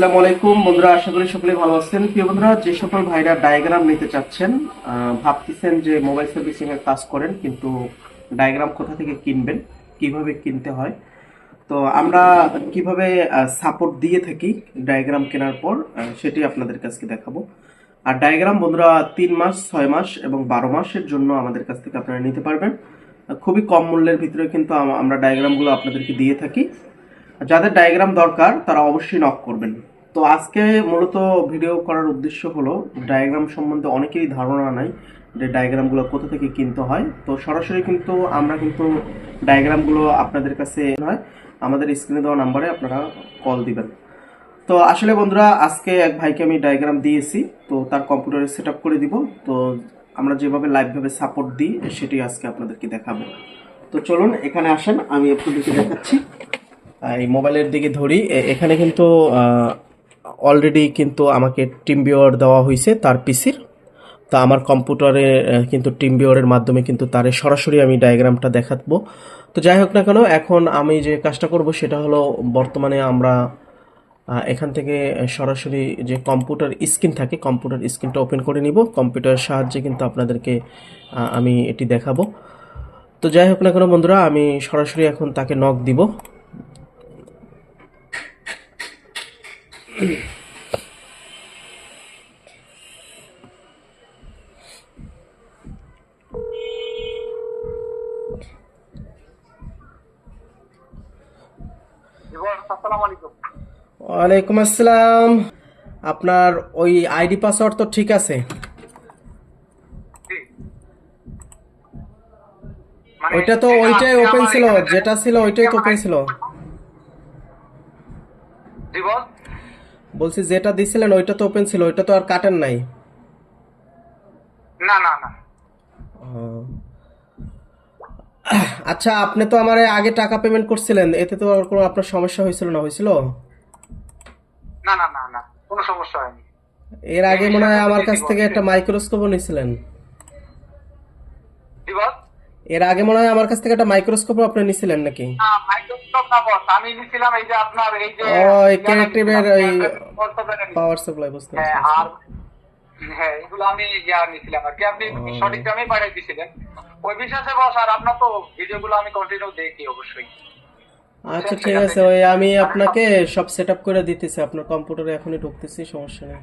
আসসালামু আলাইকুম। বন্ধুরা, আশা করি সকলে ভালো আছেন। প্রিয় বন্ধুরা, যে সকল ভাইরা ডায়াগ্রাম নিতে চাচ্ছেন ভাবতেছেন যে মোবাইল সার্ভিসিং এর কাজ করেন, কিন্তু ডায়াগ্রাম কোথা থেকে কিনবেন, কীভাবে কিনতে হয়? তো আমরা কীভাবে সাপোর্ট দিয়ে থাকি ডায়াগ্রাম কেনার পর সেটি আপনাদের কাছে দেখাবো। আর ডায়াগ্রাম বন্ধুরা, তিন মাস, ছয় মাস এবং বারো মাসের জন্য আমাদের কাছ থেকে আপনারা নিতে পারবেন। খুবই কম মূল্যের ভিতরে কিন্তু আমরা ডায়াগ্রামগুলো আপনাদেরকে দিয়ে থাকি। যাদের ডায়াগ্রাম দরকার, তারা অবশ্যই নক করবেন। তো আজকে মূলত ভিডিও করার উদ্দেশ্য হলো ডায়াগ্রাম সম্বন্ধে অনেকেরই ধারণা নাই যে ডায়াগ্রামগুলো কোথা থেকে কিনতে হয়। তো সরাসরি কিন্তু আমরা কিন্তু ডায়াগ্রামগুলো আপনাদের কাছে হয় আমাদের স্ক্রিনে দেওয়া নাম্বারে আপনারা কল দিবেন। তো আসলে বন্ধুরা, আজকে এক ভাইকে আমি ডায়াগ্রাম দিয়েছি, তো তার কম্পিউটারে সেট করে দিব। তো আমরা যেভাবে লাইভভাবে সাপোর্ট দিই, সেটি আজকে আপনাদেরকে দেখাবো। তো চলুন, এখানে আসেন, আমি আপনাদেরকে দেখাচ্ছি। এই মোবাইলের দিকে ধরি। এখানে কিন্তু অলরেডি কিন্তু আমাকে টিম বিওয়ার দেওয়া হয়েছে তার পিসির তো আমার কম্পিউটারে কিন্তু টিম বিওয়ারের মাধ্যমে কিন্তু তারে সরাসরি আমি ডায়াগ্রামটা দেখাবো তো যাই হোক না কেন, এখন আমি যে কাজটা করব সেটা হলো বর্তমানে আমরা এখান থেকে সরাসরি যে কম্পিউটার স্ক্রিন থাকে কম্পিউটার স্ক্রিনটা ওপেন করে নিব। কম্পিউটারের সাহায্যে কিন্তু আপনাদেরকে আমি এটি দেখাবো। তো যাই হোক না কেন বন্ধুরা, আমি সরাসরি এখন তাকে নক দিব আসসালামু আলাইকুম ওয়ালাইকুম আসসালাম। আপনার ওই আইডি পাসওয়ার্ড তো ঠিক আছে। ওইটা তো ওইটাই ওপেন ছিল, যেটা ছিল ওইটাই তো ওপেন ছিল। বলছি যেটা দিছিলেন ওইটা তো ওপেন ছিল ওইটা তো আর কাটেন নাই। না না না। আচ্ছা আপনি তো আমার আগে টাকা পেমেন্ট করছিলেন এতে তো আর কোনো আপনার সমস্যা হয়েছিল না হয়েছিল? না না না না কোনো সমস্যা হয়নি। এর আগে মনে হয় আমার কাছ থেকে একটা মাইক্রোস্কোপও নিয়েছিলেন এর আগে মনে হয় আমার কাছ থেকে একটা মাইক্রোস্কোপও আপনি নিয়েছিলেন নাকি? মাইক্রোস্কোপ আমি নিছিলাম এই যে আপনার এই যে ও, এই ওই পাওয়ার সাপ্লাই বুঝতে হ্যাঁ আর হ্যাঁ এগুলো আমি ইয়া নিছিলাম আর কি আপনি সঠিক দামে পাঠিয়ে দিয়েছিলেন ওই বিশ্বাসে বস আর আপনার তো ভিডিওগুলো আমি কন্টিনিউ দেখি অবশ্যই। আচ্ছা ঠিক আছে ওই আমি আপনাকে সব সেট আপ করে দিতেছি আপনার কম্পিউটারে এখনই ঢুকতেছি সমস্যা নেই।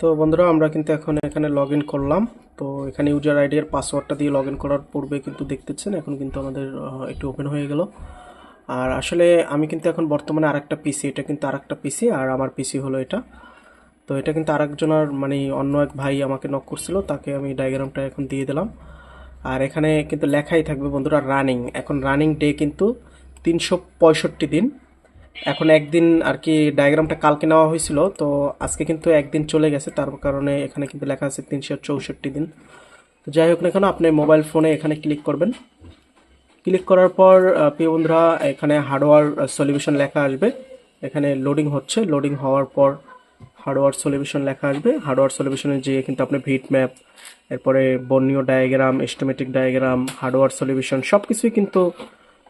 তো বন্ধুরা, আমরা কিন্তু এখন এখানে লগ ইন করলাম। তো এখানে ইউজার আইডি এর পাসওয়ার্ডটা দিয়ে লগ ইন করার পূর্বে কিন্তু দেখতেছেন, এখন কিন্তু আমাদের একটু ওপেন হয়ে গেল। আর আসলে আমি কিন্তু এখন বর্তমানে আরেকটা পিসি এটা কিন্তু আরেকটা পিসি আর আমার পিসি হলো এটা। তো এটা কিন্তু আরেকজনের মানে অন্য এক ভাই আমাকে নক করছিল, তাকে আমি ডায়াগ্রামটা এখন দিয়ে দিলাম। আর এখানে কিন্তু লেখাই থাকবে বন্ধুরা রানিং এখন রানিং ডে কিন্তু তিনশো পঁয়ষট্টি দিন। এখন একদিন আর কি ডায়াগ্রামটা কালকে নেওয়া হয়েছিল, তো আজকে কিন্তু একদিন চলে গেছে, তার কারণে এখানে কিন্তু লেখা আছে তিনশো চৌষট্টি দিন। তো যাই হোক না কেন, আপনি মোবাইল ফোনে এখানে ক্লিক করবেন। ক্লিক করার পর প্রিয় বন্ধুরা, এখানে হার্ডওয়্যার সলিউশন লেখা আসবে। এখানে লোডিং হচ্ছে লোডিং হওয়ার পর হার্ডওয়্যার সলিউশন লেখা আসবে। হার্ডওয়্যার সলিউশনে যেয়ে কিন্তু আপনি ভিট ম্যাপ এরপরে বর্ণীয় diagram schematic diagram hardware solution সব কিছুই কিন্তু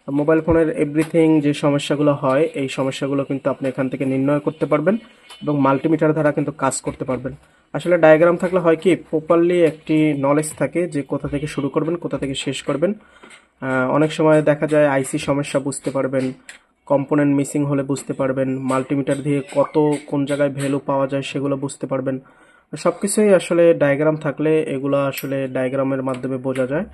মোবাইল ফোনের এভরিথিং যে সমস্যাগুলো হয়, এই সমস্যাগুলো কিন্তু আপনি এখান থেকে নির্ণয় করতে পারবেন এবং মাল্টিমিটার দ্বারা কিন্তু কাজ করতে পারবেন। আসলে ডায়াগ্রাম থাকলে হয় কি প্রপারলি একটি নলেজ থাকে যে কোথা থেকে শুরু করবেন, কোথা থেকে শেষ করবেন। অনেক সময় দেখা যায় আইসি সমস্যা বুঝতে পারবেন কম্পোনেন্ট মিসিং হলে বুঝতে পারবেন মাল্টিমিটার দিয়ে কত কোন জায়গায় ভ্যালু পাওয়া যায় সেগুলো বুঝতে পারবেন। সব কিছুই আসলে ডায়াগ্রাম থাকলে এগুলো আসলে ডায়াগ্রামের মাধ্যমে বোঝা যায়।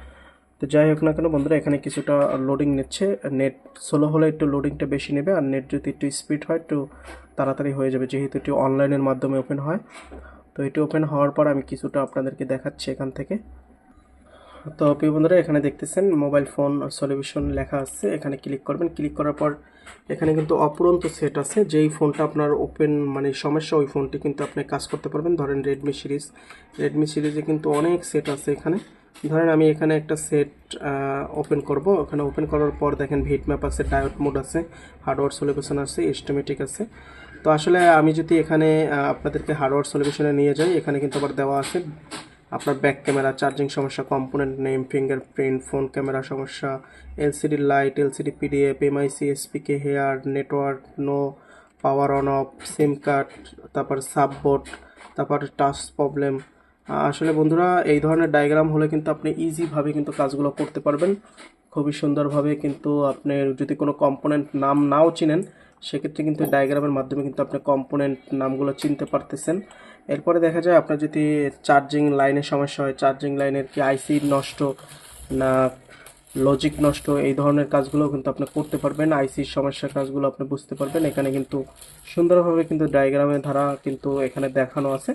তো যাই হোক না কেন, বন্ধুরা, এখানে কিছুটা লোডিং নিচ্ছে। নেট স্লো হলে একটু লোডিংটা বেশি নেবে, আর নেট যদি একটু স্পিড হয়, একটু তাড়াতাড়ি হয়ে যাবে, যেহেতু এটি অনলাইনের মাধ্যমে ওপেন হয়। তো এটি ওপেন হওয়ার পর আমি কিছুটা আপনাদেরকে দেখাচ্ছি এখান থেকে। তো প্রিয় বন্ধুরা, এখানে দেখতেছেন মোবাইল ফোন সলিউশন লেখা আছে। এখানে ক্লিক করবেন। ক্লিক করার পর এখানে কিন্তু অপুরন্ত সেট আছে। যেই ফোনটা আপনার ওপেন মানে সমস্যা, ওই ফোনটি কিন্তু আপনি কাজ করতে পারবেন। ধরেন রেডমি সিরিজ রেডমি সিরিজে কিন্তু অনেক সেট আছে এখানে। ধরেন আমি এখানে একটা সেট ওপেন করব। ওখানে ওপেন করার পর দেখেন ভিট ম্যাপ আছে, ডায়োড মোড আছে, হার্ডওয়্যার সলিউশন আছে, এস্টিমেটিক আছে। তো আসলে আমি যদি এখানে আপনাদেরকে হার্ডওয়্যার সলিউশনে নিয়ে যাই, এখানে কিন্তু আবার দেওয়া আছে আপনার ব্যাক ক্যামেরা চার্জিং সমস্যা component name fingerprint phone camera সমস্যা LCD light LCD PDF MIC SPK here network no power on off SIM card তারপর সাববোর্ড তারপর টাচ প্রবলেম আসলে বন্ধুরা, এই ধরনের ডায়াগ্রাম হলে কিন্তু আপনি ইজিভাবে কিন্তু কাজগুলো করতে পারবেন। খুবই সুন্দরভাবে কিন্তু আপনি যদি কোনো কম্পোনেন্ট নাম নাও চিনেন, সেক্ষেত্রে কিন্তু ডায়াগ্রামের মাধ্যমে কিন্তু আপনি কম্পোনেন্ট নামগুলো চিনতে পারতেছেন। এরপরে দেখা যায়, আপনার যদি চার্জিং লাইনের সমস্যা হয় চার্জিং লাইনের কি আইসি নষ্ট না লজিক নষ্ট, এই ধরনের কাজগুলো কিন্তু আপনি করতে পারবেন। আইসির সমস্যার কাজগুলো আপনি বুঝতে পারবেন। এখানে কিন্তু সুন্দরভাবে কিন্তু ডায়াগ্রামের ধারা কিন্তু এখানে দেখানো আছে।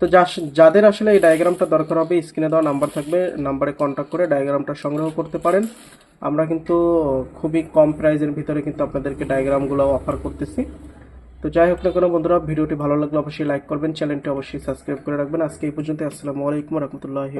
তো যাদের আসলে এই ডায়াগ্রামটা দরকার হবে স্ক্রিনে দেওয়া নাম্বার থাকবে নাম্বারে কন্ট্যাক্ট করে ডায়াগ্রামটা সংগ্রহ করতে পারেন। আমরা কিন্তু খুবই কম প্রাইজের ভিতরে কিন্তু আপনাদেরকে ডায়াগ্রামগুলো অফার করতেছি। তো যাই হোক না কোনো বন্ধুরা, ভিডিওটি ভালো লাগলে অবশ্যই লাইক করবেন চ্যানেলটি অবশ্যই সাবস্ক্রাইব করে রাখবেন। আজকে এই পর্যন্ত আসসালামু আলাইকুম রহমতুল্লাহি